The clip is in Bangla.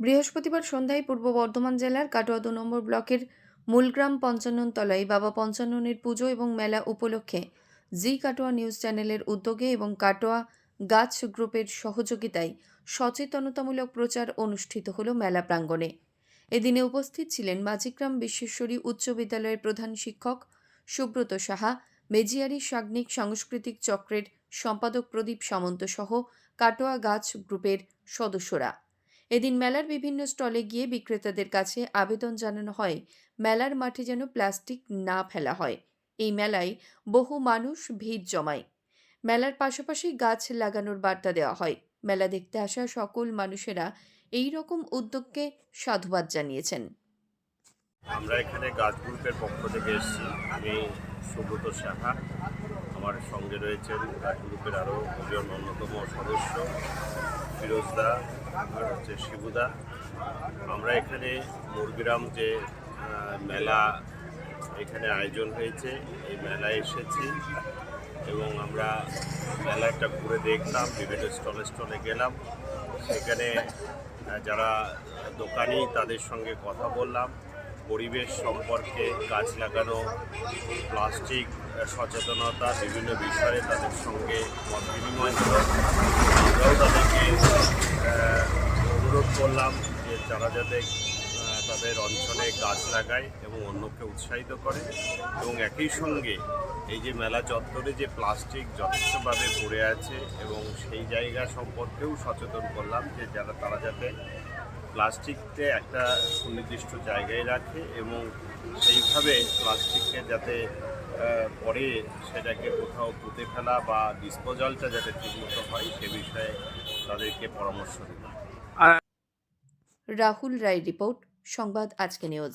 বৃহস্পতিবার সন্ধ্যায় পূর্ব বর্ধমান জেলার কাটোয়া দু নম্বর ব্লকের মূলগ্রাম পঞ্চানন তলায় বাবা পঞ্চাননের পুজো এবং মেলা উপলক্ষে জি কাটোয়া নিউজ চ্যানেলের উদ্যোগে এবং কাটোয়া গাছ গ্রুপের সহযোগিতায় সচেতনতামূলক প্রচার অনুষ্ঠিত হলো মেলা প্রাঙ্গণে। এদিনে উপস্থিত ছিলেন মাঝিগ্রাম বিশ্বেশ্বরী উচ্চ বিদ্যালয়ের প্রধান শিক্ষক সুব্রত সাহা, মেজিয়ারি সাগ্নিক সাংস্কৃতিক চক্রের সম্পাদক প্রদীপ সামন্ত সহ কাটোয়া গাছ গ্রুপের সদস্যরা। এদিন মেলার বিভিন্ন স্টলে গিয়ে বিক্রেতাদের কাছে আবেদন জানানো হয়, মেলার মাঠে যেন প্লাস্টিক না ফেলা হয়। এই মেলায় বহু মানুষ ভিড় জমায়। মেলার পাশাপাশি গাছ লাগানোর বার্তা দেওয়া হয়। মেলা দেখতে আসা সকল মানুষেরা এই রকম উদ্যোগকে সাধুবাদ জানিয়েছেন। আমরা এখানে গাছ গ্রুপের পক্ষ থেকে এসেছি। আমি সুব্রত সাহা। আমার সঙ্গে রয়েছেন গাছ গ্রুপের আরও অন্যতম সদস্য। ফিরোজদা আর হচ্ছে শিবুদা। আমরা এখানে মুরগিরাম যে মেলা এখানে আয়োজন হয়েছে, এই মেলায় এসেছি এবং আমরা মেলাটা ঘুরে দেখলাম, বিভিন্ন স্টলে স্টলে গেলাম। সেখানে যারা দোকানি, তাদের সঙ্গে কথা বললাম। পরিবেশ সম্পর্কে গাছ লাগানো, প্লাস্টিক, সচেতনতা, বিভিন্ন বিষয়ে তাদের সঙ্গে মত করলাম যে তারা যাতে তাদের অঞ্চলে গাছ লাগায় এবং অন্যকে উৎসাহিত করে এবং একই সঙ্গে এই যে মেলা চত্বরে যে প্লাস্টিক যথেষ্টভাবে পড়ে আছে এবং সেই জায়গা সম্পর্কেও সচেতন করলাম যে যারা, তারা যাতে প্লাস্টিককে একটা সুনির্দিষ্ট জায়গায় রাখে এবং সেইভাবে প্লাস্টিককে যাতে পরে সেটাকে কোথাও পুঁতে ফেলা বা ডিসপোজালটা যাতে ঠিকমতো হয় সে বিষয়ে তাদেরকে পরামর্শ দিলাম। রাহুল রায় রিপোর্ট সংবাদ আজকে নিউজ।